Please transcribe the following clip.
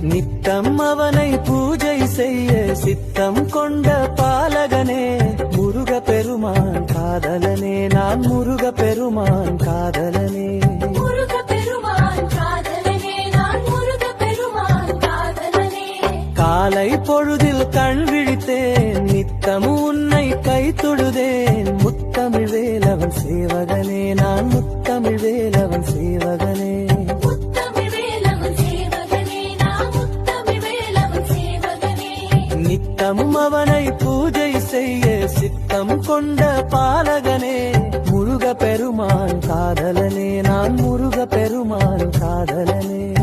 நித்தம் அவனை பூஜை செய்ய சித்தம் கொண்ட பாலகனே. முருக பெருமான் காதலனே நான் முருக பெருமான் காதலனே. காலை பொழுதில் கண் விழித்தேன். நித்தம் உன்னை கை தொழுதேன். முத்தமிழ் வேலவன் சேவகனே நான் முத்தமிழ் வேலவன் சேவகனே. நித்தமும் அவனை பூஜை செய்ய சித்தம் கொண்ட பாலகனே. முருக பெருமான் காதலனே நான் முருக பெருமான் காதலனே.